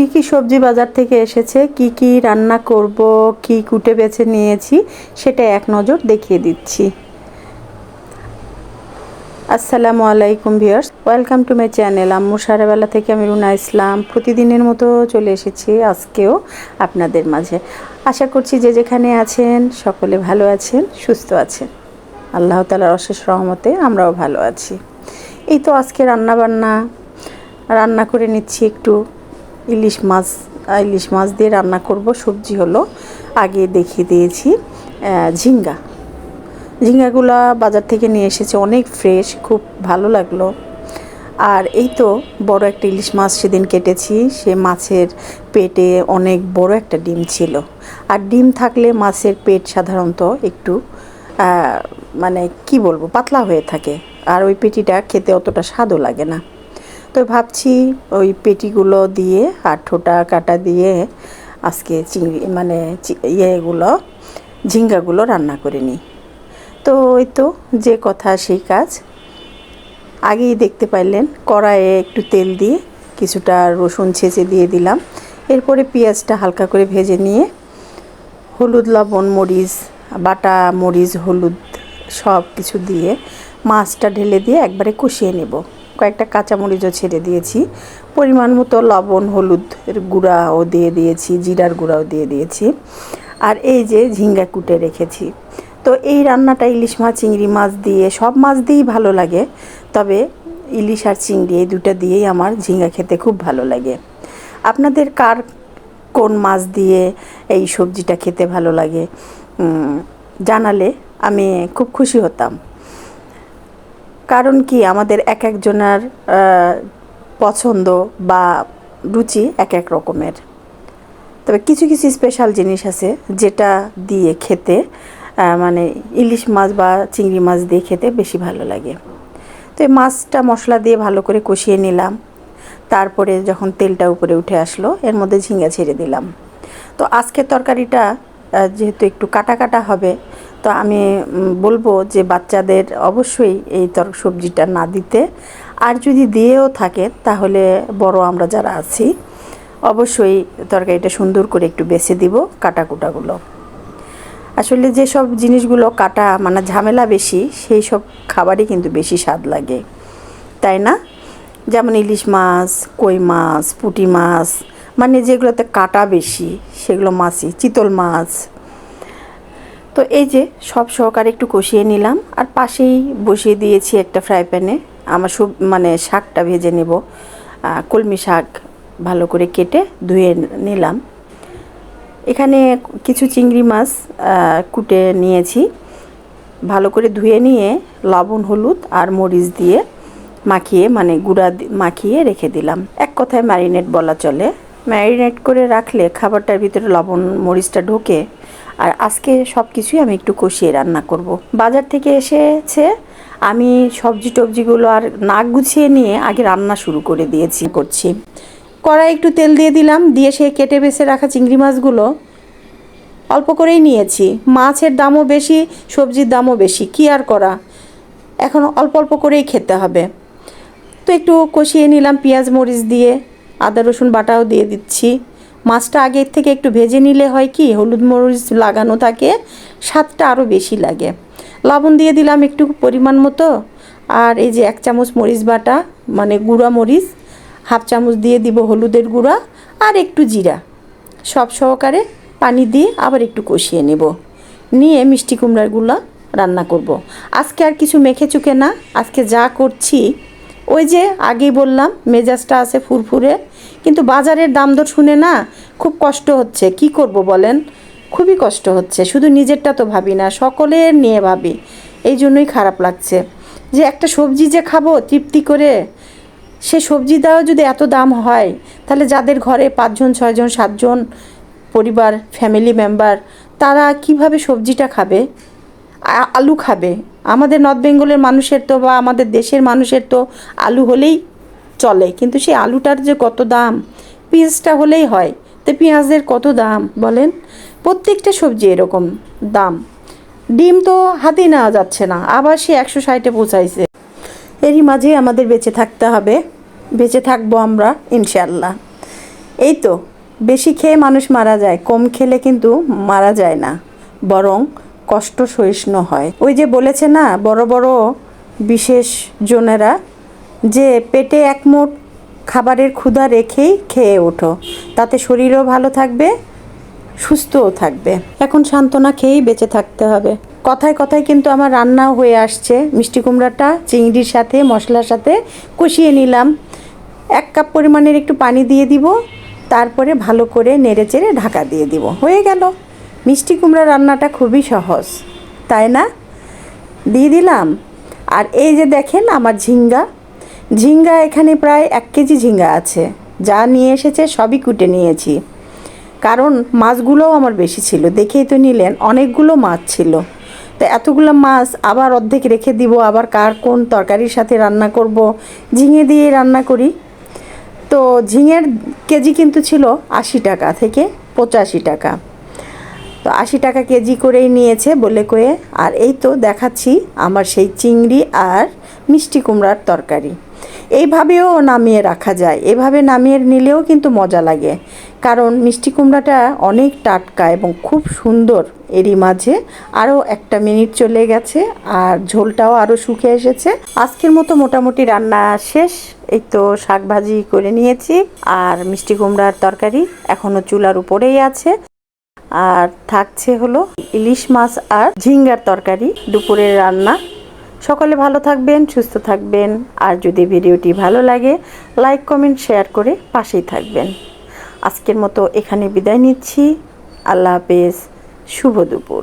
কি কি সবজি বাজার থেকে এসেছে, কি কি রান্না করব, কি কুটে বেছে নিয়েছি, সেটা এক নজর দেখিয়ে দিচ্ছি। আসসালামু আলাইকুম viewers, welcome to my channel. আম্মু সারাবেলা থেকে আমি রুনা ইসলাম। প্রতিদিনের মতো চলে এসেছি আজকেও আপনাদের মাঝে। আশা করছি যে যেখানে আছেন সকলে ভালো আছেন, সুস্থ আছেন। আল্লাহ তালার অশেষ রহমতে আমরাও ভালো আছি। এই তো আজকে রান্না বান্না রান্না করে নিচ্ছি একটু ইলিশ মাছ ইলিশ মাছ দিয়ে রান্না করব। সবজি হলো আগে দেখিয়ে দিয়েছি ঝিঙ্গা। ঝিঙ্গাগুলা বাজার থেকে নিয়ে এসেছে, অনেক ফ্রেশ খুব ভালো লাগল। আর এই তো বড় একটা ইলিশ মাছ সেদিন কেটেছি, সে মাছের পেটে অনেক বড় একটা ডিম ছিল। আর ডিম থাকলে মাছের পেট সাধারণত একটু মানে কি বলব, পাতলা হয়ে থাকে। আর ওই পেটিটা খেতে অতটা স্বাদও লাগে না। তো ভাবছি ওই পেটিগুলো দিয়ে আর কাটা দিয়ে আজকে চিংড়ি মানে ইয়েগুলো, ঝিঙ্গাগুলো রান্না করে নিই। তো ওই তো, যে কথা সেই কাজ। আগেই দেখতে পাইলেন, কড়াইয়ে একটু তেল দিয়ে কিছুটা রসুন ছেঁচে দিয়ে দিলাম। এরপরে পেঁয়াজটা হালকা করে ভেজে নিয়ে হলুদ, লবণ, মরিচ, বাটা, মরিচ, হলুদ সব কিছু দিয়ে মাছটা ঢেলে দিয়ে একবারে কষিয়ে নেব। কয়েকটা কাঁচামরিচও ছেড়ে দিয়েছি। পরিমাণ মতো লবণ, হলুদ গুঁড়াও দিয়ে দিয়েছি, জিরার গুঁড়াও দিয়ে দিয়েছি। আর এই যে ঝিঙ্গা কুটে রেখেছি। তো এই রান্নাটা ইলিশ মাছ, চিংড়ি মাছ দিয়ে, সব মাছ দিয়েই ভালো লাগে। তবে ইলিশ আর চিংড়ি এই দুটো দিয়েই আমার ঝিঙ্গা খেতে খুব ভালো লাগে। আপনাদের কার কোন মাছ দিয়ে এই সবজিটা খেতে ভালো লাগে জানালে আমি খুব খুশি হতাম। কারণ কি? আমাদের এক একজনের পছন্দ বা রুচি এক এক রকমের। তবে কিছু কিছু স্পেশাল জিনিস আছে যেটা দিয়ে খেতে মানে ইলিশ মাছ বা চিংড়ি মাছ দিয়ে খেতে বেশি ভালো লাগে। তো এই মাছটা মশলা দিয়ে ভালো করে কষিয়ে নিলাম। তারপরে যখন তেলটা উপরে উঠে আসলো, এর মধ্যে ঝিঙ্গা ছেড়ে দিলাম। তো আজকের তরকারিটা যেহেতু একটু কাটা কাটা হবে তো আমি বলব যে বাচ্চাদের অবশ্যই এই তর সবজিটা না দিতে। আর যদি দিয়েও থাকে, তাহলে বড় আমরা যারা আছি, অবশ্যই তরকারিটা সুন্দর করে একটু বেছে দিব কাটা কুটাগুলো আসলে যেসব জিনিসগুলো কাটা মানে ঝামেলা বেশি, সেই সব খাবারই কিন্তু বেশি স্বাদ লাগে। তাই না? যেমন ইলিশ মাছ, কই মাছ, পুঁটি মাছ মানে যেগুলোতে কাটা বেশি, সেগুলো মাছই, চিতল মাছ তো এই যে সব সহকারে একটু কষিয়ে নিলাম, আর পাশেই বসিয়ে দিয়েছি একটা ফ্রাই প্যানে আমার সব মানে শাকটা ভেজে নেব। কলমি শাক ভালো করে কেটে ধুয়ে নিলাম। এখানে কিছু চিংড়ি মাছ কুটে নিয়েছি। ভালো করে ধুয়ে নিয়ে লবণ, হলুদ আর মরিচ দিয়ে মাখিয়ে মানে গুঁড়া মাখিয়ে রেখে দিলাম। এক কথায় ম্যারিনেট বলা চলে। ম্যারিনেট করে রাখলে খাবারটার ভিতরে লবণ, মরিচটা ঢোকে। আর আজকে সব কিছুই আমি একটু কষিয়ে রান্না করব। বাজার থেকে এসেছে, আমি সবজি টবজিগুলো আর না গুছিয়ে নিয়ে আগে রান্না শুরু করে দিয়েছি, করছি। কড়াই একটু তেল দিয়ে দিলাম, দিয়ে সে কেটে বেছে রাখা চিংড়ি মাছগুলো অল্প করেই নিয়েছি। মাছের দামও বেশি, সবজির দামও বেশি, কি আর করা? এখন অল্প অল্প করেই খেতে হবে। তো একটু কষিয়ে নিলাম, পেঁয়াজ, মরিচ দিয়ে, আদা, রসুন বাটাও দিয়ে দিচ্ছি। মাছটা আগের থেকে একটু ভেজে নিলে হয় কি, হলুদ মরিচ লাগানো থাকে, স্বাদটা আরও বেশি লাগে। লবণ দিয়ে দিলাম একটু পরিমাণ মতো, আর এই যে এক চামচ মরিচ বাটা মানে গুঁড়া মরিচ, হাফ চামচ দিয়ে দিব হলুদের গুঁড়া, আর একটু জিরা। সব সহকারে পানি দিয়ে আবার একটু কষিয়ে নেব। নিয়ে মিষ্টি কুমড়ারগুলো রান্না করব। আজকে আর কিছু মেখে চুকে না, আজকে যা করছি ওই যে আগেই বললাম, মেজাজটা আছে ফুরফুরে, কিন্তু বাজারের দাম দর শুনে না খুব কষ্ট হচ্ছে। কি করব বলেন? খুবই কষ্ট হচ্ছে, শুধু নিজেরটা তো ভাবি না, সকলের নিয়ে ভাবি। এই জন্যই খারাপ লাগছে। যে একটা সবজি যে খাব তৃপ্তি করে, সে সবজি সবজিটাও যদি এত দাম হয়, তাহলে যাদের ঘরে পাঁচজন, ছয়জন, সাতজন পরিবার ফ্যামিলি মেম্বার তারা কীভাবে সবজিটা খাবে? আলু খাবে আমাদের নর্থ বেঙ্গলের মানুষের তো বা আমাদের দেশের মানুষের তো আলু হলেই চলে। কিন্তু সেই আলুটার যে কত দাম, পেঁয়াজটা হলেই হয়। তো পেঁয়াজের কত দাম বলেন? প্রত্যেকটা সবজি এরকম দাম। ডিম তো হাতেই নেওয়া যাচ্ছে না। আবার সে একশো ষাটে পৌঁছাইছে। এরই মাঝে আমাদের বেঁচে থাকতে হবে। বেঁচে থাকব আমরা ইনশাল্লাহ এই তো, বেশি খেয়ে মানুষ মারা যায়, কম খেলে কিন্তু মারা যায় না। বরং কষ্ট সহিষ্ণু হয়। ওই যে বলেছে না, বড় বড় বিশেষ জনেরা, যে পেটে এক মুঠ খাবারের ক্ষুধা রেখেই খেয়ে ওঠো। তাতে শরীরও ভালো থাকবে, সুস্থও থাকবে। এখন সান্ত্বনা খেয়েই বেঁচে থাকতে হবে। কথায় কথায় কিন্তু আমার রান্নাও হয়ে আসছে। মিষ্টি কুমড়াটা, চিংড়ির সাথে, মশলার সাথে কষিয়ে নিলাম। এক কাপ পরিমাণের একটু পানি দিয়ে দিব, তারপরে ভালো করে নেড়ে চেড়ে ঢাকা দিয়ে দিব। হয়ে গেল। মিষ্টি কুমড়া রান্নাটা খুবই সহজ, তাই না? দিয়ে দিলাম। আর এই যে দেখেন আমার ঝিঙ্গা ঝিঙ্গা এখানে প্রায় এক কেজি ঝিঙ্গা আছে, যা নিয়ে এসেছে সবই কুটে নিয়েছি। কারণ মাছগুলোও আমার বেশি ছিল, দেখেই তো নিলেন, অনেকগুলো মাছ ছিল। তো এতগুলো মাছ আবার অর্ধেক রেখে দিব, আবার কার কোন তরকারির সাথে রান্না করব, ঝিঙে দিয়ে রান্না করি। তো ঝিঙের কেজি কিন্তু ছিল আশি টাকা থেকে পঁচাশি টাকা। আশি টাকা কেজি করেই নিয়েছে বলে কয়ে, আর এই তো দেখাচ্ছি আমার সেই চিংড়ি আর মিষ্টি কুমড়ার তরকারি। এইভাবেও নামিয়ে রাখা যায়। এভাবে নামিয়ে নিলেও কিন্তু মজা লাগে। কারণ মিষ্টি কুমড়াটা অনেক টাটকা এবং খুব সুন্দর। এরই মাঝে আরও একটা মিনিট চলে গেছে আর ঝোলটাও আরও শুকিয়ে এসেছে। আজকের মতো মোটামুটি রান্না শেষ। এই তো শাক ভাজি করে নিয়েছি। আর মিষ্টি কুমড়ার তরকারি এখনও চুলার উপরেই আছে। আর থাকছে হলো ইলিশ মাছ আর ঝিঙ্গার তরকারি, দুপুরের রান্না। সকলে ভালো থাকবেন, সুস্থ থাকবেন। আর যদি ভিডিওটি ভালো লাগে, লাইক, কমেন্ট, শেয়ার করে পাশেই থাকবেন। আজকের মতো এখানে বিদায় নিচ্ছি। আল্লাহ হাফেজ। শুভ দুপুর।